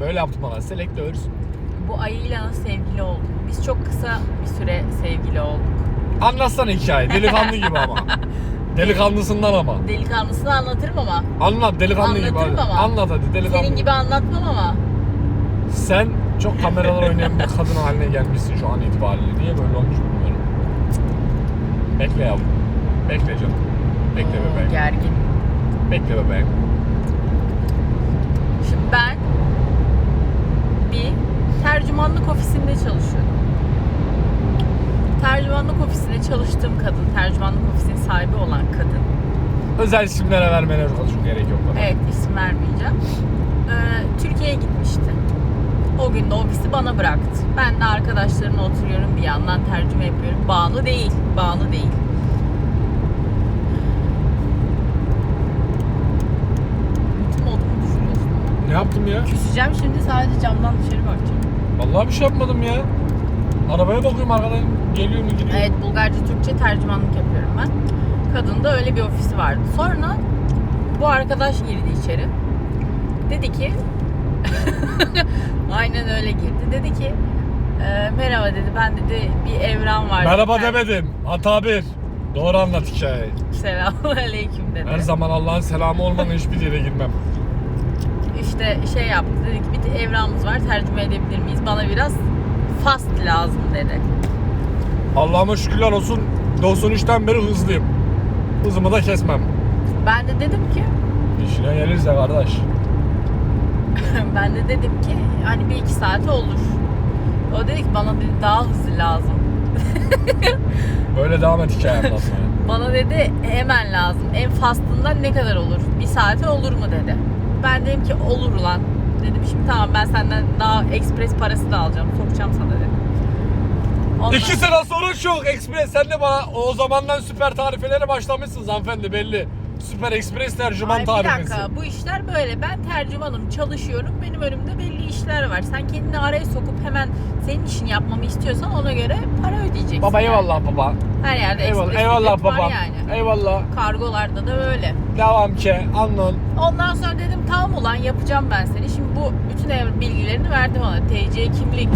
Böyle yaptı bana. Selektör. Bu ayıyla nasıl sevgili olduk? Biz çok kısa bir süre sevgili olduk. Anlatsana hikaye. Delikanlı gibi ama. Delikanlısından ama. Delikanlısını anlatırım ama. Anlat delikanlı gibi Anlatırım hadi. ama. Anlat hadi delikanlı. Senin gibi anlatmam ama. Sen çok kameralar oynayan bir kadın haline gelmişsin şu an itibariyle. Niye böyle olmuş bilmiyorum. Bekle yavrum. Bekle canım. Bekle Oo, bebeğim. Gergin. Bekle bebeğim. Şimdi ben bir tercümanlık ofisinde çalışıyorum. Tercümanlık ofisinde çalıştığım kadın, tercümanlık ofisinin sahibi olan kadın. Özel isimlere vermene çok gerek yok. bana. Evet isim vermeyeceğim. Ee, Türkiye'ye gitmişti. O gün de ofisi bana bıraktı. Ben de arkadaşlarımla oturuyorum bir yandan tercüme yapıyorum. Banu değil, Banu değil. Bütün modumu düşürüyorsun. Ne yaptım ya? Küseceğim şimdi sadece camdan dışarı bakacağım. Vallahi bir şey yapmadım ya. Arabaya bakıyorum arkadan geliyor mu gidiyor. Evet Bulgarca Türkçe tercümanlık yapıyorum ben. Kadın da öyle bir ofisi vardı. Sonra bu arkadaş girdi içeri. Dedi ki aynen öyle girdi. Dedi ki "E, merhaba dedi ben dedi bir evram var. Merhaba dedi. demedim. Hata bir. Doğru anlat hikayeyi. Selamun aleyküm dedi. Her zaman Allah'ın selamı olmadan hiçbir yere girmem. İşte şey yaptı dedi ki bir evramımız var tercüme edebilir miyiz? Bana biraz fast lazım dedi. Allah'ıma şükürler olsun 93'ten beri hızlıyım. Hızımı da kesmem. Ben de dedim ki İşine gelirse kardeş. ben de dedim ki hani bir iki saate olur. O dedi ki bana dedi daha hızlı lazım. Böyle devam et hikaye anlatmaya. Bana dedi hemen lazım. En fastından ne kadar olur? Bir saate olur mu dedi. Ben dedim ki olur ulan. Dedim şimdi tamam ben senden daha ekspres parası da alacağım. Sokacağım sana dedim. Ondan- İki sene sonra çok ekspres. Sen de bana o zamandan süper tarifelere başlamışsın hanımefendi belli. Süper ekspres tercüman Ay bir dakika bu işler böyle. Ben tercümanım, çalışıyorum. Benim önümde belli işler var. Sen kendini araya sokup hemen senin işini yapmamı istiyorsan ona göre para ödeyeceksin. Baba yani. eyvallah baba. Her yerde Eyvallah, eyvallah var baba. yani. Eyvallah. Kargolarda da böyle. Devam ki. Anlın. Ondan sonra dedim tamam ulan yapacağım ben seni. Şimdi bu bütün ev bilgilerini verdi bana. TC kimlik,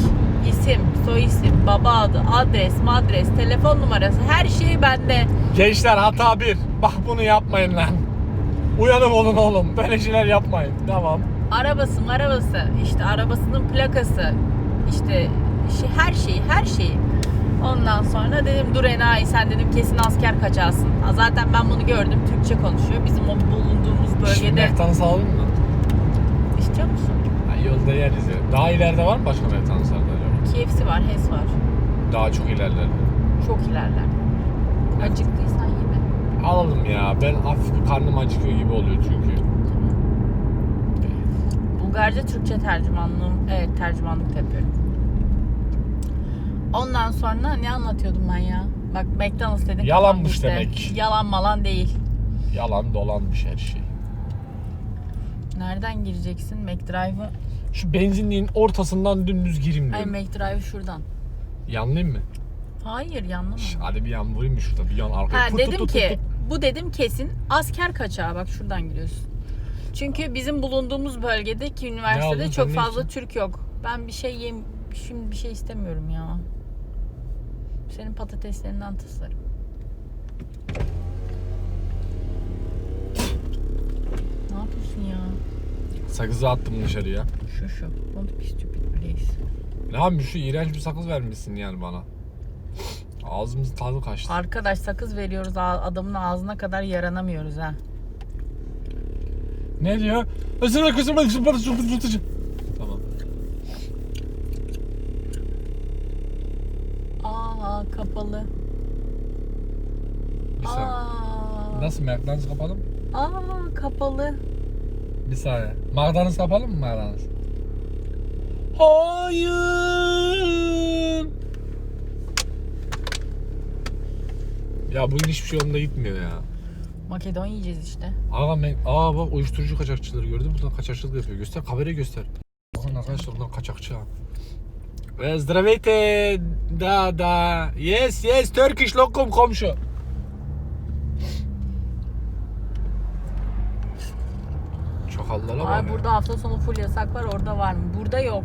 isim, soy isim, baba adı, adres, madres, telefon numarası her şey bende. Gençler hata bir. Bak bunu yapmayın lan. Uyanık olun oğlum. Böyle şeyler yapmayın. Tamam. Arabası, arabası, işte arabasının plakası, işte şey, her şeyi, her şeyi. Ondan sonra dedim dur enayi sen dedim kesin asker kaçarsın. Zaten ben bunu gördüm Türkçe konuşuyor. Bizim o bulunduğumuz bölgede. McDonald's aldın mı? İstiyor musun? Ha, yolda yeriz ya. Daha ileride var mı başka acaba? KFC var, HES var. Daha çok ilerlerde. Çok ilerler. Acıktıysan yeme. Alalım ya. Ben hafif bir karnım acıkıyor gibi oluyor çünkü. Bulgarca Türkçe tercümanlığım, evet tercümanlık da yapıyorum. Ondan sonra ne anlatıyordum ben ya? Bak McDonald's dedik. Yalanmış gitti. demek. Yalan malan değil. Yalan dolanmış her şey. Nereden gireceksin? McDrive'ı. Şu benzinliğin ortasından dümdüz gireyim Ay diyorum. McDrive şuradan. Yanlayayım mı? Hayır yanlama. Şş, hadi bir yan vurayım mı şurada? Bir yan arkaya. Ha Tut, dedim tut, tut, ki tut. bu dedim kesin asker kaçağı bak şuradan giriyorsun. Çünkü bizim bulunduğumuz bölgedeki üniversitede aldın, çok sen ne fazla içtin? Türk yok. Ben bir şey yem şimdi bir şey istemiyorum ya. Senin patateslerinden tıslarım. Ne yapıyorsun ya? Sakızı attım dışarıya. Şu şu. Don't be stupid please. Ne yapayım şu iğrenç bir sakız vermişsin yani bana. Ağzımızın tadı kaçtı. Arkadaş sakız veriyoruz a- adamın ağzına kadar yaranamıyoruz ha. Ne diyor? Isırma kısırma kısırma kısırma Tamam. Aa kapalı. Bir saniye. Aa, Nasıl McDonald's kapalı mı? aa kapalı. Bir saniye. McDonald's kapalı mı McDonald's? Hayır. Ya bugün hiçbir şey yolunda gitmiyor ya. Makedon yiyeceğiz işte. Aga me- Aa bak uyuşturucu kaçakçıları gördün mü? Bunlar kaçakçılık yapıyor. Göster kamerayı göster. Bakın arkadaşlar bunlar kaçakçı ha. Ve Здравейте, da da. Yes, yes, Turkish lokum komşu. Sakallara Ay ya. burada hafta sonu full yasak var orada var mı? Burada yok.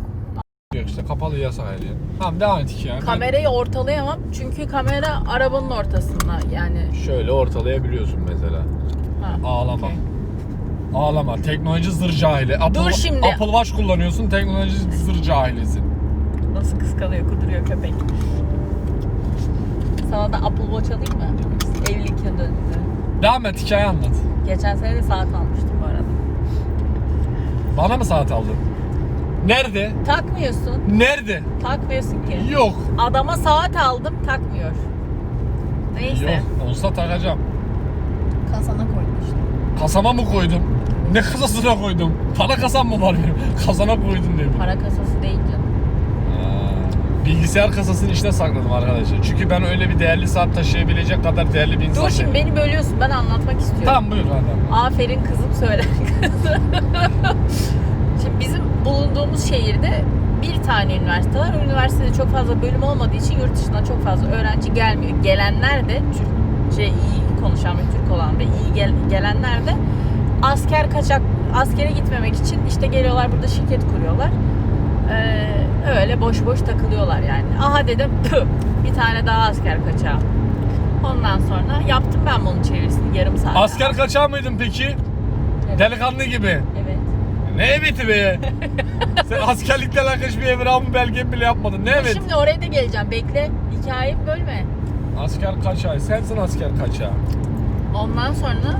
Yok işte kapalı yasak her yer. Tamam devam ettik ya. Ben Kamerayı ortalayamam çünkü kamera arabanın ortasında yani. Şöyle ortalayabiliyorsun mesela. Ha, Ağlama. okey. Ağlama. Teknoloji zır cahili. Apple, Dur şimdi. Apple Watch kullanıyorsun. Teknoloji zır cahilisin. Nasıl kıskanıyor, kuduruyor köpek. Sana da Apple Watch alayım mı? Evlilik yıl dönümü. Devam et hikaye anlat. Geçen sene de saat almıştım. Bana mı saat aldın? Nerede? Takmıyorsun. Nerede? Takmıyorsun ki. Yok. Adama saat aldım takmıyor. Neyse. Yok. Olsa takacağım. Kasana koydum işte. Kasama mı koydum? Ne kasasına koydum? Para kasam mı var benim? Kasana koydum dedim. Para kasası değil Bilgisayar kasasının içine sakladım arkadaşlar. Çünkü ben öyle bir değerli saat taşıyabilecek kadar değerli bir insan Dur şimdi beni bölüyorsun ben anlatmak istiyorum. Tamam buyur adam. Aferin kızım söyler kızım. Şimdi bizim bulunduğumuz şehirde bir tane üniversite var. O üniversitede çok fazla bölüm olmadığı için yurt dışından çok fazla öğrenci gelmiyor. Gelenler de Türkçe iyi konuşan ve Türk olan ve iyi gel- gelenler de asker kaçak askere gitmemek için işte geliyorlar burada şirket kuruyorlar. Ee, öyle boş boş takılıyorlar yani. Aha dedim "Püh, bir tane daha asker kaçağı. Ondan sonra yaptım ben bunun çevirisini yarım saat. Asker kaçağı mıydın peki? Evet. Delikanlı gibi. Evet. Ne eveti be? Sen askerlikle alakalı bir evramı belgen bile yapmadın. Ne evet? Şimdi oraya da geleceğim. Bekle. Hikayemi bölme. Asker kaçağı. Sensin asker kaçağı. Ondan sonra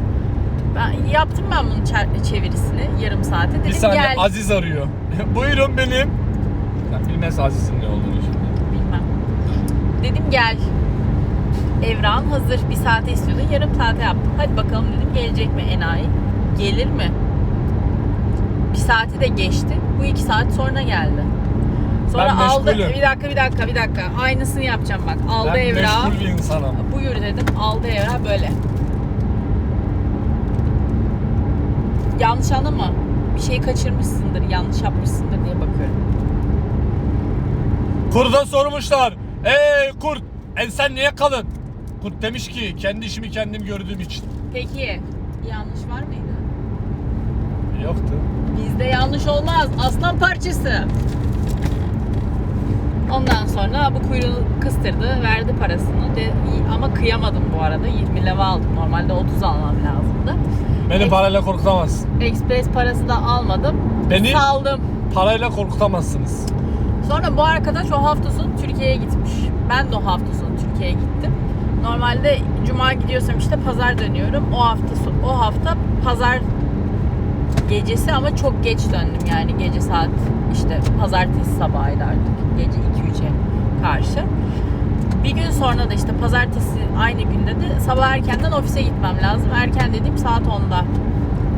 ben yaptım ben bunun çer- çevirisini yarım saate. Dedim Bir saniye gel. Aziz arıyor. Buyurun benim. Sen bilmez Aziz'in ne olduğunu şimdi. Bilmem. Dedim gel. Evran hazır. Bir saate istiyordun. Yarım saate yaptım. Hadi bakalım dedim gelecek mi enayi? Gelir mi? Bir saati de geçti. Bu iki saat sonra geldi. Sonra Ben aldı. meşgulüm. Bir dakika bir dakika bir dakika. Aynısını yapacağım bak. Aldı ben evrağı. meşgul bir insanım. Buyur dedim. Aldı evrağı böyle. Yanlış anlama. Bir şey kaçırmışsındır, yanlış yapmışsındır diye bakıyorum. Kurda sormuşlar. Ey kurt en sen niye kalın? Kurt demiş ki kendi işimi kendim gördüğüm için. Peki yanlış var mıydı? Yoktu. Bizde yanlış olmaz. Aslan parçası. Ondan sonra bu kuyruğu kıstırdı, verdi parasını. De, ama kıyamadım bu arada. 20 leva aldım. Normalde 30 almam lazımdı. Beni Eks- parayla korkutamazsın. Express parası da almadım. Beni Saldım. parayla korkutamazsınız. Sonra bu arkadaş o hafta sonu Türkiye'ye gitmiş. Ben de o hafta sonu Türkiye'ye gittim. Normalde cuma gidiyorsam işte pazar dönüyorum. O hafta o hafta pazar gecesi ama çok geç döndüm yani gece saat işte pazartesi sabahıydı artık. Gece 2-3'e karşı. Bir gün sonra da işte pazartesi aynı günde de sabah erkenden ofise gitmem lazım. Erken dediğim saat 10'da.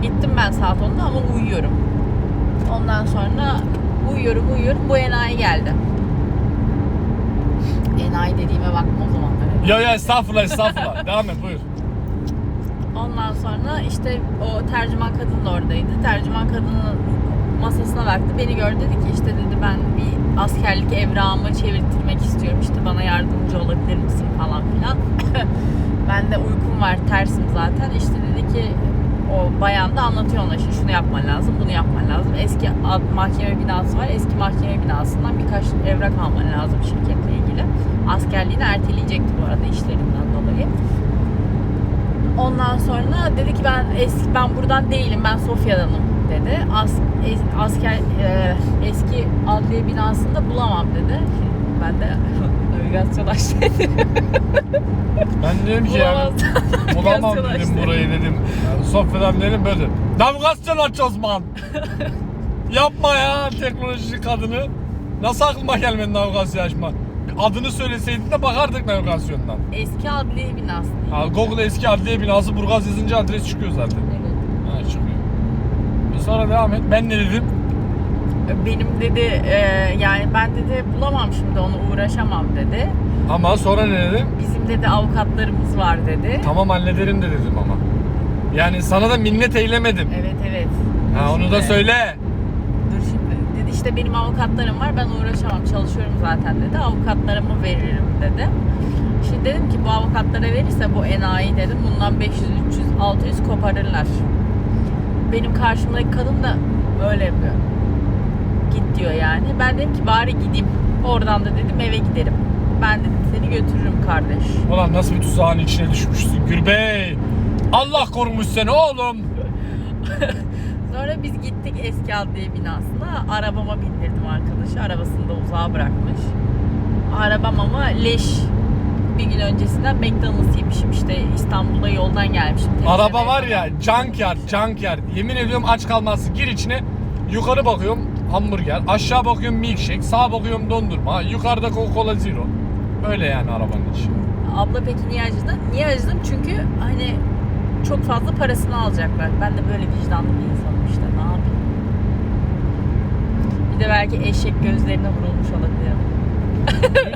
Gittim ben saat 10'da ama uyuyorum. Ondan sonra uyuyorum uyuyorum bu enayi geldi. Enayi dediğime bakma o zamanlar. Ya ya estağfurullah estağfurullah. Devam et buyur. Ondan sonra işte o tercüman kadın da oradaydı. Tercüman kadının masasına baktı. Beni gördü dedi ki işte dedi ben bir askerlik evrağımı çevirttirmek istiyorum. İşte bana yardımcı olabilir misin falan filan. ben de uykum var tersim zaten. İşte dedi ki o bayan da anlatıyor ona işte şunu yapman lazım, bunu yapman lazım. Eski mahkeme binası var. Eski mahkeme binasından birkaç evrak alman lazım şirketle ilgili. Askerliğini erteleyecekti bu arada işlerinden dolayı. Ondan sonra dedi ki ben eski ben buradan değilim ben Sofya'danım dedi. As, es- asker e, eski adliye binasında bulamam dedi. Ben de navigasyon açtım. Ben dedim ki yani bulamam Navigasyon dedim açtı. burayı dedim. Yani Sofya'dan dedim böyle. Navigasyon açacağız man. Yapma ya teknoloji kadını. Nasıl aklıma gelmedi navigasyon açma? Adını söyleseydin de bakardık navigasyondan. Eski adliye binası. Ha, Google eski adliye binası Burgaz yazınca adres çıkıyor zaten. Evet. Ha çıkıyor. E sonra devam et. Ben ne dedim? Benim dedi e, yani ben dedi bulamam şimdi onu uğraşamam dedi. Ama sonra ne dedim? Bizim dedi avukatlarımız var dedi. Tamam hallederim de dedim ama. Yani sana da minnet eylemedim. Evet evet. Ha onu da söyle. Dur şimdi dedi işte benim avukatlarım var ben uğraşamam çalışıyorum zaten dedi avukatlarımı veririm dedi. Şimdi dedim ki bu avukatlara verirse bu enayi dedim bundan 500 300 600 koparırlar. benim karşımdaki kadın da öyle yapıyor. Git diyor yani. Ben dedim ki bari gideyim. Oradan da dedim eve giderim. Ben dedim seni götürürüm kardeş. Ulan nasıl bir tuzağın içine düşmüşsün Gürbey. Allah korumuş seni oğlum. Sonra biz gittik eski adliye binasına. Arabama bindirdim arkadaşı. Arabasını da uzağa bırakmış. Arabam ama leş. Bir gün öncesinden McDonald's yemişim işte İstanbul'a yoldan gelmişim. Araba var ya junkyard junkyard. Yemin ediyorum aç kalmazsın. Gir içine. Yukarı bakıyorum hamburger. Aşağı bakıyorum milkshake. Sağa bakıyorum dondurma. Yukarıda Coca-Cola Zero. Öyle yani arabanın içi. Abla peki niye acıdın? Niye acıdım? Çünkü hani çok fazla parasını alacaklar. Ben de böyle vicdanlı bir insanım işte ne yapayım. Bir de belki eşek gözlerine vurulmuş olabilirim.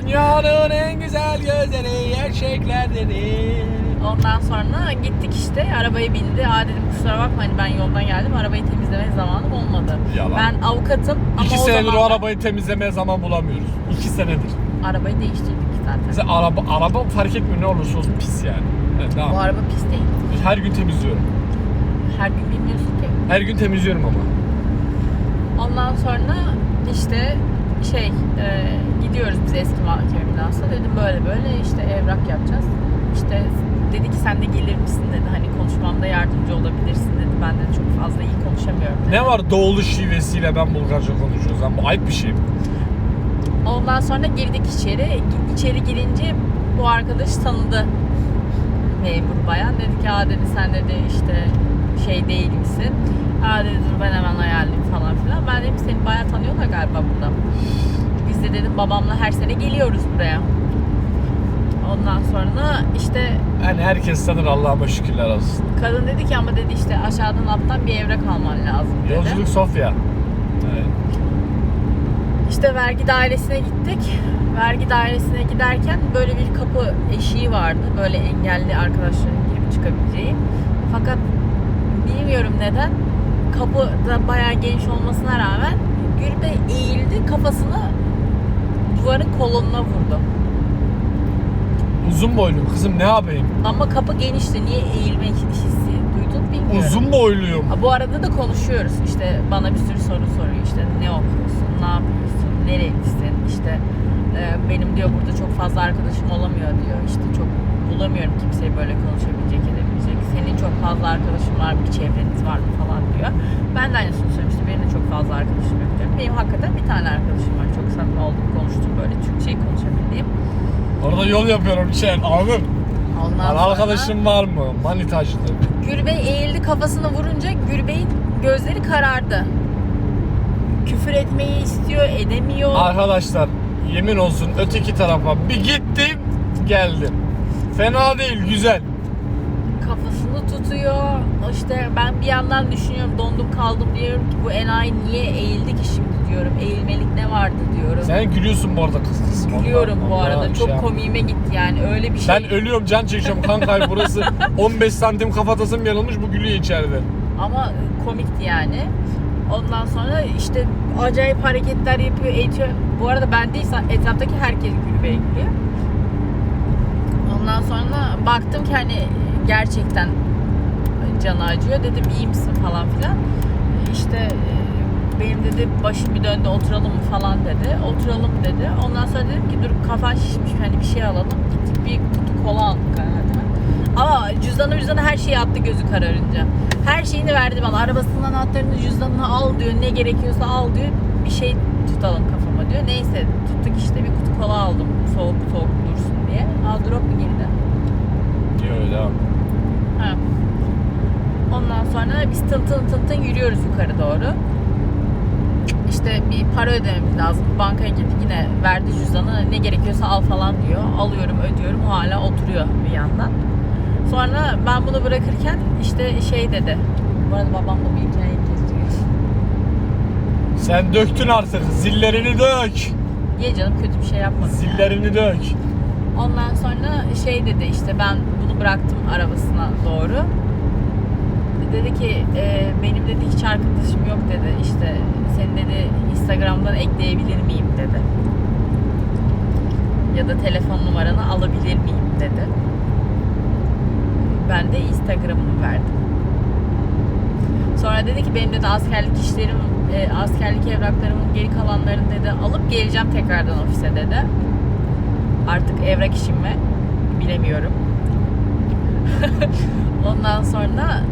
Dünyanın en güzel gözleri erkeklerdedir. Ondan sonra gittik işte arabaya bindi. Aa dedim kusura bakma hani ben yoldan geldim arabayı temizleme zamanım olmadı. Yalan. Ben avukatım ama İki o senedir o arabayı temizlemeye zaman bulamıyoruz. İki senedir. arabayı değiştirdik zaten. Mesela araba, araba fark etmiyor ne olursa olsun pis yani. Evet, Bu tamam. araba pis değil. Her gün temizliyorum. Her gün bilmiyorsun ki. Her gün temizliyorum ama. Ondan sonra işte şey e, gidiyoruz biz eski mahkeme binasına. Dedim böyle böyle işte evrak yapacağız. İşte dedi ki sen de gelir misin dedi. Hani konuşmamda yardımcı olabilirsin dedi. Ben de çok fazla iyi konuşamıyorum dedi. Ne var doğulu şivesiyle ben Bulgarca konuşuyoruz. Ama bu ayıp bir şey. Ondan sonra girdik içeri. İçeri girince bu arkadaş tanıdı memur bayan. Dedi ki aa dedi sen dedi işte şey değil misin? Aa dedi dur ben hemen ayarlayayım falan filan. Ben dedim seni bayağı tanıyorlar galiba burada. Biz de dedim babamla her sene geliyoruz buraya. Ondan sonra işte Yani herkes sanır Allah'ıma şükürler olsun. kadın dedi ki ama dedi işte aşağıdan alttan bir evrak alman lazım dedi. Yolculuk Sofya. Evet. İşte vergi dairesine gittik. Vergi dairesine giderken böyle bir kapı eşiği vardı. Böyle engelli arkadaşların girip çıkabileceği. Fakat bilmiyorum neden kapı da bayağı geniş olmasına rağmen Gülbe eğildi kafasını duvarın kolonuna vurdu. Uzun boyluyum kızım ne yapayım? Ama kapı genişti. Niye eğilme hissi duydun bilmiyorum. Uzun boyluyum. Ha, Bu arada da konuşuyoruz. İşte bana bir sürü soru soruyor. İşte ne okuyorsun, ne yapıyorsun, nerelisin? İşte e, benim diyor burada çok fazla arkadaşım olamıyor diyor. İşte çok bulamıyorum kimseyi böyle konuşabilecek, edebilecek. Senin çok fazla arkadaşın var bir çevreniz var mı falan diyor. Ben de aynısını söylüyorum. İşte benim de çok fazla arkadaşım yok diyorum. Benim hakikaten bir tane arkadaşım var. Çok samimi oldum, konuştum böyle Türkçeyi konuşabildiğim. Orada yol yapıyorum şey anladın? Ondan Lan sonra- arkadaşım var mı? Manitacılık. Gürbey eğildi kafasını vurunca Gürbey'in gözleri karardı. Küfür etmeyi istiyor, edemiyor. Arkadaşlar yemin olsun öteki tarafa bir gittim geldim. Fena değil güzel. Tutuyor. İşte ben bir yandan düşünüyorum dondum kaldım diyorum ki bu enayi niye eğildi ki şimdi diyorum. Eğilmelik ne vardı diyorum. Sen gülüyorsun bu arada kız. Gülüyorum bu arada. Çok şey komiğime gitti yani. Öyle bir şey. Ben ölüyorum can çekeceğim kankay burası 15 santim kafatasım yarılmış bu gülüyor içeride. Ama komikti yani. Ondan sonra işte acayip hareketler yapıyor, eğitiyor. Bu arada ben değil, etraftaki herkes Gülbey'e gülüyor. Ondan sonra baktım ki hani gerçekten canı acıyor. Dedim iyi misin falan filan. İşte e, benim dedi başım bir döndü oturalım mı falan dedi. Oturalım dedi. Ondan sonra dedim ki dur kafan şişmiş hani bir şey alalım. Gittik bir kutu kola aldık herhalde. Ama cüzdanı cüzdanı her şeyi attı gözü kararınca. Her şeyini verdi bana. Arabasının anahtarını cüzdanını al diyor. Ne gerekiyorsa al diyor. Bir şey tutalım kafama diyor. Neyse tuttuk işte bir kutu kola aldım. Soğuk soğuk dursun diye. Aa drop mu girdi? Diyor devam. Ha. Ondan sonra biz tın tın tın tın yürüyoruz yukarı doğru. İşte bir para ödememiz lazım. Bankaya gittik yine verdi cüzdanı ne gerekiyorsa al falan diyor. Alıyorum ödüyorum o hala oturuyor bir yandan. Sonra ben bunu bırakırken işte şey dedi. Bu arada babam da bir hikaye kestiriyor. Sen döktün artık zillerini dök. Niye canım kötü bir şey yapmadım. yani. Zillerini dök. Ondan sonra şey dedi işte ben bunu bıraktım arabasına doğru. Dedi ki e, benim dedi hiç arkadaşım yok dedi işte seni dedi Instagram'dan ekleyebilir miyim dedi. Ya da telefon numaranı alabilir miyim dedi. Ben de Instagram'ımı verdim. Sonra dedi ki benim de askerlik işlerim, e, askerlik evraklarımın geri kalanlarını dedi alıp geleceğim tekrardan ofise dedi. Artık evrak işim mi bilemiyorum. Ondan sonra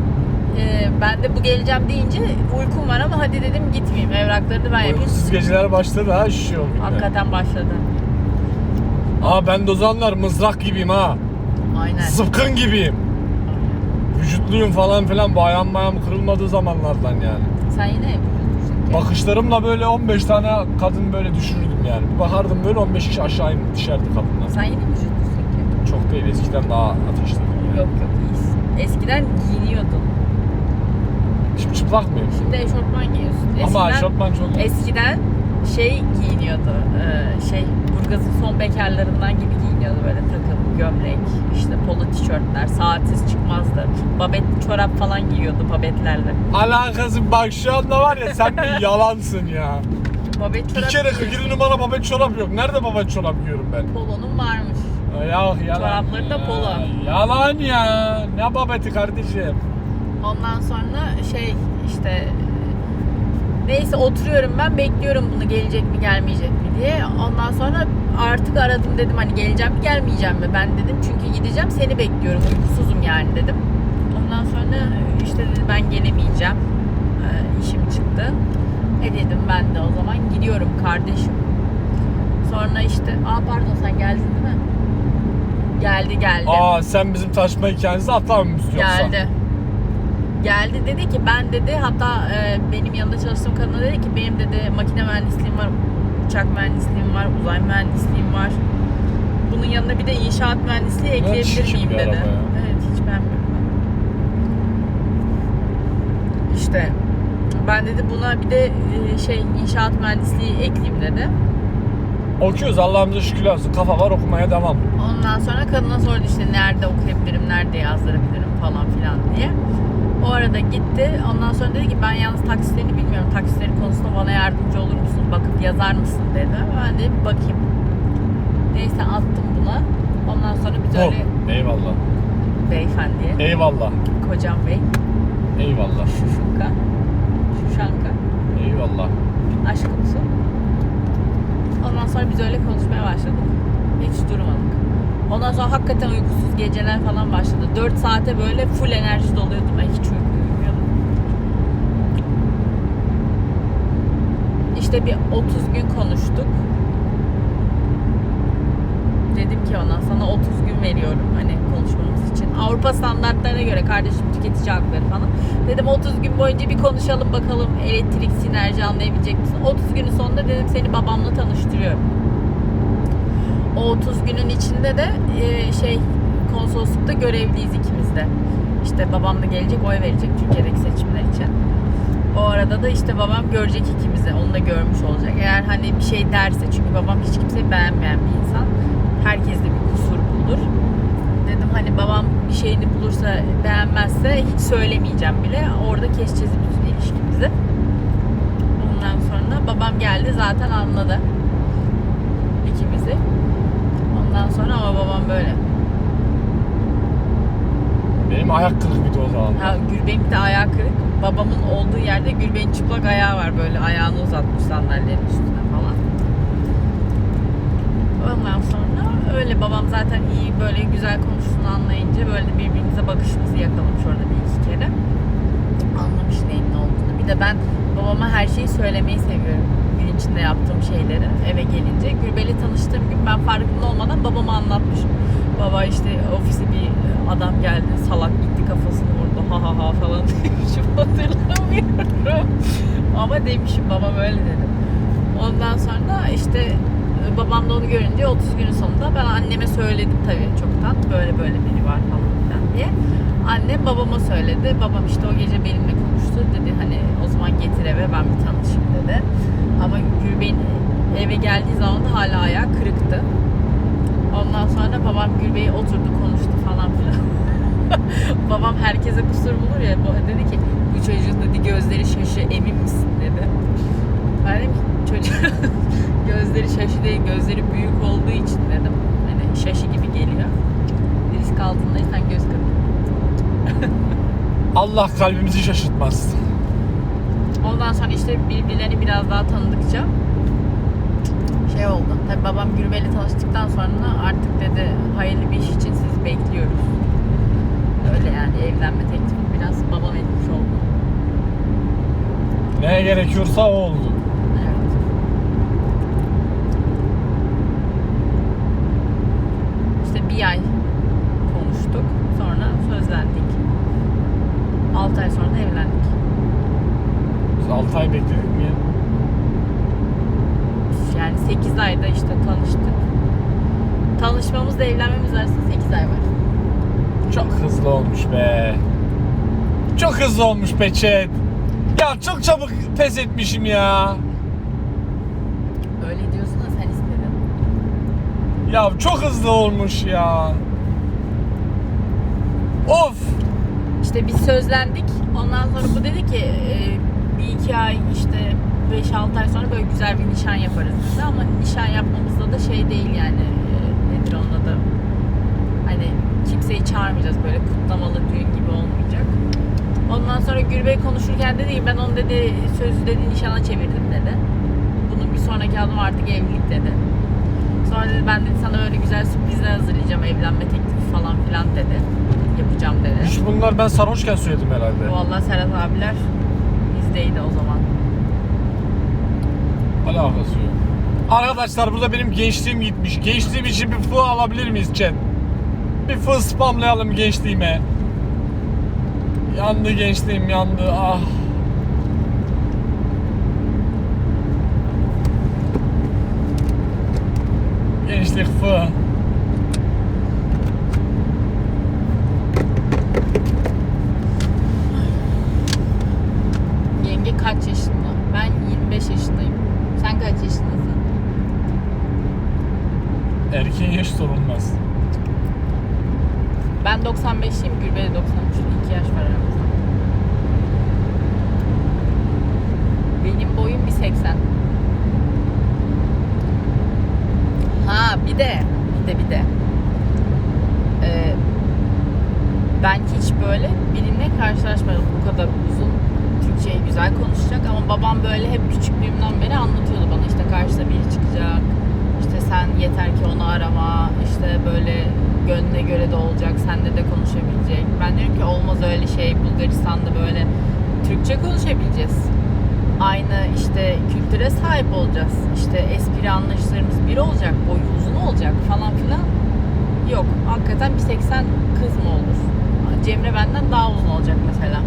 e, ben de bu geleceğim deyince uykum var ama hadi dedim gitmeyeyim. Evraklarını ben yapayım. Uykusuz geceler başladı ha şu an. Hakikaten başladı. Aa ben zamanlar mızrak gibiyim ha. Aynen. Sıpkın gibiyim. Vücutluyum falan filan. Bu ayağım ayağım kırılmadığı zamanlardan yani. Sen yine yapıyorsun. Bakışlarımla böyle 15 tane kadın böyle düşürürdüm yani. Bir bakardım böyle 15 kişi aşağı in düşerdi kadınlar. Sen yine vücutlusun ki. Çok değil eskiden daha ateşli. Yok yok iyisin. Eskiden giyiniyordun. Şimdi çıplak mıyım? Şimdi eşortman giyiyorsun. Eskiden, Ama eşofman çok eskiden şey giyiniyordu. e, şey Burgaz'ın son bekarlarından gibi giyiniyordu böyle takım, gömlek, işte polo tişörtler, saatsiz çıkmazdı. Babet çorap falan giyiyordu babetlerle. Alakası bak şu anda var ya sen bir yalansın ya. Babet Bir çorap kere giyiyorsun. 47 numara babet çorap yok. Nerede babet çorap giyiyorum ben? Polonun varmış. Ya yalan. Çorapları da ya. polo. Yalan ya. Ne babeti kardeşim? Ondan sonra şey işte neyse oturuyorum ben bekliyorum bunu gelecek mi gelmeyecek mi diye. Ondan sonra artık aradım dedim hani geleceğim mi gelmeyeceğim mi ben dedim çünkü gideceğim seni bekliyorum uykusuzum yani dedim. Ondan sonra işte dedi ben gelemeyeceğim ee, işim çıktı. E dedim ben de o zaman gidiyorum kardeşim. Sonra işte aa pardon sen geldin değil mi? Geldi geldi. Aa sen bizim taşma hikayenizi atlamamız yoksa. Geldi. Geldi dedi ki ben dedi hatta e, benim yanında çalıştığım kadına dedi ki benim dedi makine mühendisliğim var, uçak mühendisliğim var, uzay mühendisliğim var. Bunun yanına bir de inşaat mühendisliği ekleyebilir miyim dedi. Evet hiç beğenmiyorum ben. İşte ben dedi buna bir de e, şey inşaat mühendisliği ekleyeyim dedi. Okuyoruz Allah'ımıza şükürler olsun. Kafa var okumaya devam. Ondan sonra kadına sordu işte nerede okuyabilirim, nerede yazdırabilirim falan filan diye. O arada gitti. Ondan sonra dedi ki ben yalnız taksitlerini bilmiyorum. Taksitleri konusunda bana yardımcı olur musun? Bakıp yazar mısın dedi. Ben de bakayım. Neyse attım buna. Ondan sonra biz öyle Oh, eyvallah. beyefendiye, Eyvallah. kocam bey, Eyvallah. şuşunka, şuşanka, Eyvallah. aşkımsın. Ondan sonra biz öyle konuşmaya başladık. Hiç durmadık. Ondan sonra hakikaten uykusuz geceler falan başladı. 4 saate böyle full enerji doluyordum. Ben hiç uyku uyumuyordum. İşte bir 30 gün konuştuk. Dedim ki ona sana 30 gün veriyorum hani konuşmamız için. Avrupa standartlarına göre kardeşim tüketici hakları falan. Dedim 30 gün boyunca bir konuşalım bakalım elektrik sinerji anlayabilecek misin? 30 günün sonunda dedim seni babamla tanıştırıyorum. O 30 günün içinde de e, şey konsoloslukta görevliyiz ikimiz de. İşte babam da gelecek oy verecek Türkiye'deki seçimler için. O arada da işte babam görecek ikimizi. Onu da görmüş olacak. Eğer hani bir şey derse çünkü babam hiç kimseyi beğenmeyen bir insan. Herkeste bir kusur bulur. Dedim hani babam bir şeyini bulursa beğenmezse hiç söylemeyeceğim bile. Orada keseceğiz bütün ilişkimizi. Ondan sonra babam geldi zaten anladı ikimizi. Ondan sonra ama babam böyle. Benim ayak kırık bir de o zaman. Ha, de ayağı kırık. Babamın olduğu yerde Gülben'in çıplak ayağı var böyle ayağını uzatmış sandalyenin üstüne falan. Ondan sonra öyle babam zaten iyi böyle güzel konuştuğunu anlayınca böyle birbirimize bakışımızı yakalamış orada bir iki kere. Anlamış neyin ne olduğunu. Bir de ben babama her şeyi söylemeyi seviyorum. Gün içinde yaptığım şeyleri eve gelince. Gülben'le tanıştığım gün ben farkında olmadan babama anlatmışım. Baba işte ofise bir adam geldi salak gitti kafasını vurdu ha ha ha falan demişim hatırlamıyorum. Ama demişim babam öyle dedi. Ondan sonra işte e, babam da onu görünce 30 günün sonunda ben anneme söyledim tabii çoktan böyle böyle biri var falan filan diye. Annem babama söyledi. Babam işte o gece benimle konuştu. Dedi hani o zaman getir eve ben bir tanışayım dedi. Ama Gülben eve geldiği zaman da hala ayağı kırıktı. Ondan sonra babam Gülbey'e oturdu konuştu falan filan. babam herkese kusur bulur ya. Dedi ki bu çocuğun dedi gözleri şaşı emin misin dedi. Ben dedim ki çocuğun gözleri şaşı değil gözleri büyük olduğu için dedim. Hani şaşı gibi geliyor. Risk altındaysan göz kırpın. Allah kalbimizi şaşırtmaz. Ondan sonra işte birbirlerini biraz daha tanıdıkça şey oldu. Tabii babam Gülbe'yle tanıştıktan sonra artık dedi hayırlı bir iş için sizi bekliyoruz. Öyle yani evlenme teklifi biraz babam etmiş oldu. Neye gerekiyorsa o oldu. Evet. İşte bir ay konuştuk. Sonra sözlendik. 6 ay sonra da evlendik. Biz 6 ay bekledik mi ya? Yani 8 ayda işte tanıştık. Tanışmamızla evlenmemiz arasında 8 ay var. Çok hızlı olmuş be. Çok hızlı olmuş be chat. Ya çok çabuk pes etmişim ya. Öyle diyorsun da sen istedin. Ya çok hızlı olmuş ya. Of. İşte biz sözlendik. Ondan sonra bu dedi ki e, bir iki ay işte 5-6 ay sonra böyle güzel bir nişan yaparız dedi. Ama nişan yapmamızda da şey değil yani e, nedir onun adı. Hani kimseyi çağırmayacağız böyle kutlamalı düğün gibi olmayacak. Ondan sonra Gürbey konuşurken dedi ki ben onu dedi sözü dedi nişana çevirdim dedi. Bunun bir sonraki adım artık evlilik dedi. Sonra dedi ben dedi sana böyle güzel sürprizler hazırlayacağım evlenme teklifi falan filan dedi. Yapacağım dedi. Hiç bunlar ben sarhoşken söyledim herhalde. Vallahi Serhat abiler bizdeydi o zaman. Alakası yok. Arkadaşlar burada benim gençliğim gitmiş. Gençliğim için bir fı alabilir miyiz chat? Bir fı spamlayalım gençliğime. Yandı gençliğim yandı. Ah. Gençlik fı. Yenge kaç yaşında? Ben 25 yaşındayım. Sen kaç yaşındasın? Erkeğin yaş sorulmaz. Ben 95'liyim, Gülbe de 93. 2 yaş var aramızda. Benim boyum 1.80. Ha bir de, bir de bir de. Ee, ben hiç böyle birimle karşılaşmadım bu kadar uzun Türkçeyi güzel konuşacak ama böyle hep küçüklüğümden beri anlatıyordu bana işte karşıda biri çıkacak işte sen yeter ki onu arama işte böyle gönlüne göre de olacak seninle de konuşabilecek. Ben diyorum ki olmaz öyle şey Bulgaristan'da böyle Türkçe konuşabileceğiz. Aynı işte kültüre sahip olacağız. İşte espri anlayışlarımız bir olacak boyu uzun olacak falan filan. Yok hakikaten bir 80 kız mı olur? Cemre benden daha uzun olacak mesela.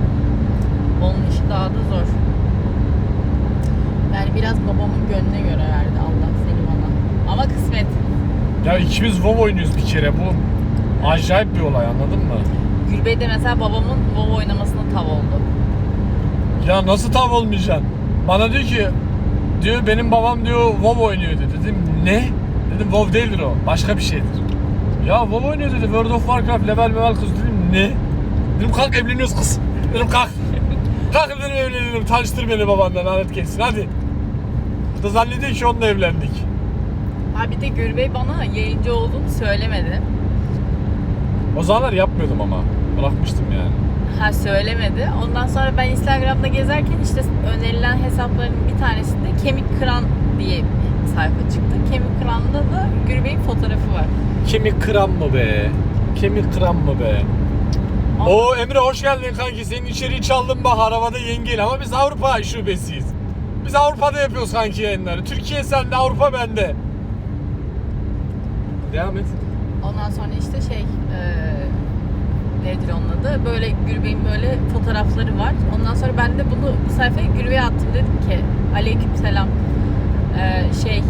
Onun işi daha da zor. Yani biraz babamın gönlüne göre verdi Allah seni bana. Ama kısmet. Ya ikimiz WoW oynuyoruz bir kere bu. Acayip bir olay anladın mı? Gülbey de mesela babamın WoW oynamasına tav oldu. Ya nasıl tav olmayacaksın? Bana diyor ki diyor benim babam diyor WoW oynuyor dedi. Dedim ne? Dedim WoW değildir o. Başka bir şeydir. Ya WoW oynuyor dedi. World of Warcraft level level kız dedim ne? Dedim kalk evleniyoruz kız. Dedim kalk. kalk dedim evlenelim. Tanıştır beni babandan lanet geçsin hadi. Da zannediyor ki onunla evlendik. Ha bir de Gülbey bana yayıncı olduğunu söylemedi. O zamanlar yapmıyordum ama. Bırakmıştım yani. Ha söylemedi. Ondan sonra ben Instagram'da gezerken işte önerilen hesapların bir tanesinde Kemik Kıran diye bir sayfa çıktı. Kemik Kıran'da da Gülbey'in fotoğrafı var. Kemik kıran mı be? Kemik kıran mı be? Ama- Oo Emre hoş geldin kanki. Senin içeriği çaldım bak arabada yengeyle ama biz Avrupa şubesiyiz. Biz Avrupa'da yapıyoruz kanki yayınları. Türkiye sende, Avrupa bende. Devam et. Ondan sonra işte şey eee nedir onun adı? Böyle Gülbey'in böyle fotoğrafları var. Ondan sonra ben de bunu bu sayfaya Gülbey'e attım. Dedim ki aleyküm selam. Eee, şey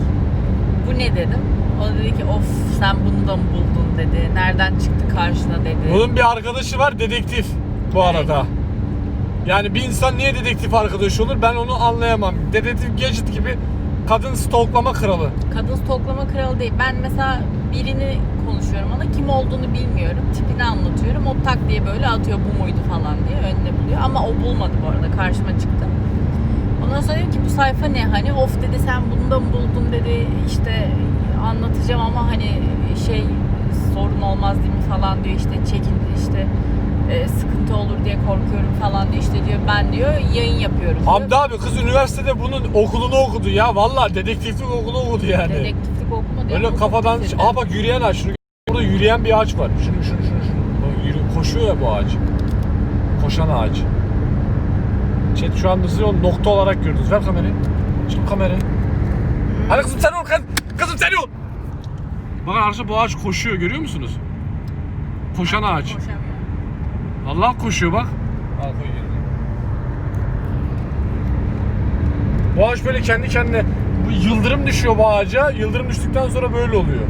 bu ne dedim. O da dedi ki of sen bunu da mı buldun dedi. Nereden çıktı karşına dedi. Bunun bir arkadaşı var dedektif bu Evet. arada. Yani bir insan niye dedektif arkadaşı olur ben onu anlayamam. Dedektif Gadget gibi kadın stalklama kralı. Kadın stoklama kralı değil. Ben mesela birini konuşuyorum ona kim olduğunu bilmiyorum. Tipini anlatıyorum. O tak diye böyle atıyor bu muydu falan diye önüne buluyor. Ama o bulmadı bu arada karşıma çıktı. Ondan sonra dedim ki bu sayfa ne hani of dedi sen bunu da mı buldun dedi işte anlatacağım ama hani şey sorun olmaz değil mi falan diyor işte çekin işte e, sıkıntı olur diye korkuyorum falan diyor. İşte diyor ben diyor yayın yapıyoruz. diyor. Hamdi abi kız üniversitede bunun okulunu okudu ya. Vallahi dedektiflik okulu okudu yani. Dedektiflik okumadı. Öyle kafadan... Aa bak yürüyen ağaç. Şunu... Burada yürüyen bir ağaç var. Şunu şunu şunu şunu. Yürü... Koşuyor ya bu ağaç. Koşan ağaç. Chat şu anda siz onu nokta olarak gördünüz. Ver kamerayı. Çık kamerayı. Hadi kızım sen ol kız. Kızım sen ol. Bakın arkadaşlar bu ağaç koşuyor görüyor musunuz? Koşan ağaç. Koşamıyor. Allah koşuyor bak. Al koy yerine. Bu ağaç böyle kendi kendine bu yıldırım düşüyor bu ağaca. Yıldırım düştükten sonra böyle oluyor.